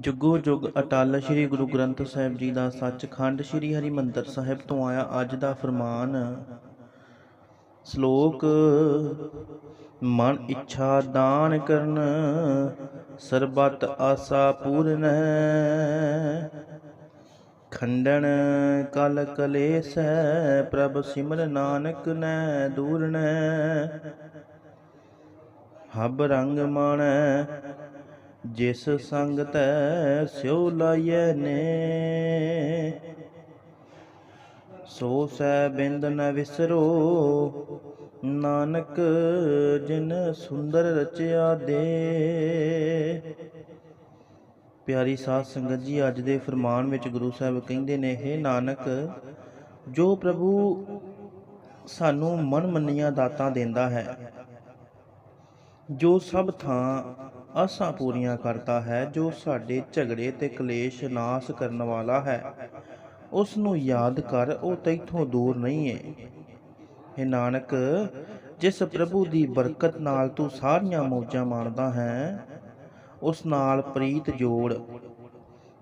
ਜੁਗੋ ਜੁਗ ਅਟਲ ਸ੍ਰੀ ਗੁਰੂ ਗ੍ਰੰਥ ਸਾਹਿਬ ਜੀ ਦਾ ਸੱਚਖੰਡ ਸ੍ਰੀ ਹਰਿਮੰਦਰ ਸਾਹਿਬ ਤੋਂ ਆਇਆ ਅੱਜ ਦਾ ਫਰਮਾਨ। ਸ਼ਲੋਕ, ਮਨ ਇੱਛਾ ਦਾਨ ਕਰਨ, ਸਰਬਤ ਆਸਾ ਪੂਰਨ। ਖੰਡਨ ਕਲ ਕਲੇਸ਼, ਪ੍ਰਭ ਸਿਮਰ ਨਾਨਕ ਨੈ ਦੂਰਨ। ਹਬ ਰੰਗ ਮਣ ਜਿਸ ਸੰਗ ਤੈ ਸਿਉ ਲਾਇਐ ਨੇ। ਸੋ ਸੈ ਬਿੰਦ ਨ ਵਿਸਰੋ, ਨਾਨਕ ਜਿਨ ਸੁੰਦਰ ਰਚਿਆ ਦੇ। ਪਿਆਰੀ ਸਾਧ ਸੰਗਤ ਜੀ, ਅੱਜ ਦੇ ਫਰਮਾਨ ਵਿੱਚ ਗੁਰੂ ਸਾਹਿਬ ਕਹਿੰਦੇ ਨੇ, ਹੈ ਨਾਨਕ, ਜੋ ਪ੍ਰਭੂ ਸਾਨੂੰ ਮਨ ਮੰਨੀਆਂ ਦਾਤਾਂ ਦਿੰਦਾ ਹੈ, ਜੋ ਸਭ ਥਾਂ ਆਸਾਂ ਪੂਰੀਆਂ ਕਰਦਾ ਹੈ ਜੋ ਸਾਡੇ ਝਗੜੇ ਤੇ ਕਲੇਸ਼ ਨਾਸ ਕਰਨ ਵਾਲਾ ਹੈ। ਉਸ ਨੂੰ ਯਾਦ ਕਰ ਉਹ ਤੈਥੋਂ ਦੂਰ ਨਹੀਂ ਹੈ ਇਹ ਨਾਨਕ, ਜਿਸ ਪ੍ਰਭੂ ਦੀ ਬਰਕਤ ਨਾਲ ਤੂੰ ਸਾਰੀਆਂ ਮੌਜਾਂ ਮਾਣਦਾ ਹੈ, ਉਸ ਨਾਲ ਪ੍ਰੀਤ ਜੋੜ,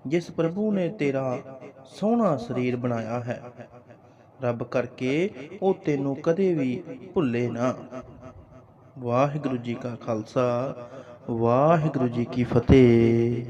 ਜਿਸ ਪ੍ਰਭੂ ਨੇ ਤੇਰਾ ਸੋਹਣਾ ਸਰੀਰ ਬਣਾਇਆ ਹੈ। ਰੱਬ ਕਰਕੇ ਉਹ ਤੈਨੂੰ ਕਦੇ ਵੀ ਭੁੱਲੇ ਨਾ। ਵਾਹਿਗੁਰੂ ਜੀ ਕਾ ਖਾਲਸਾ। ਵਾਹਿਗੁਰੂ ਜੀ ਕੀ ਫਤਿਹ।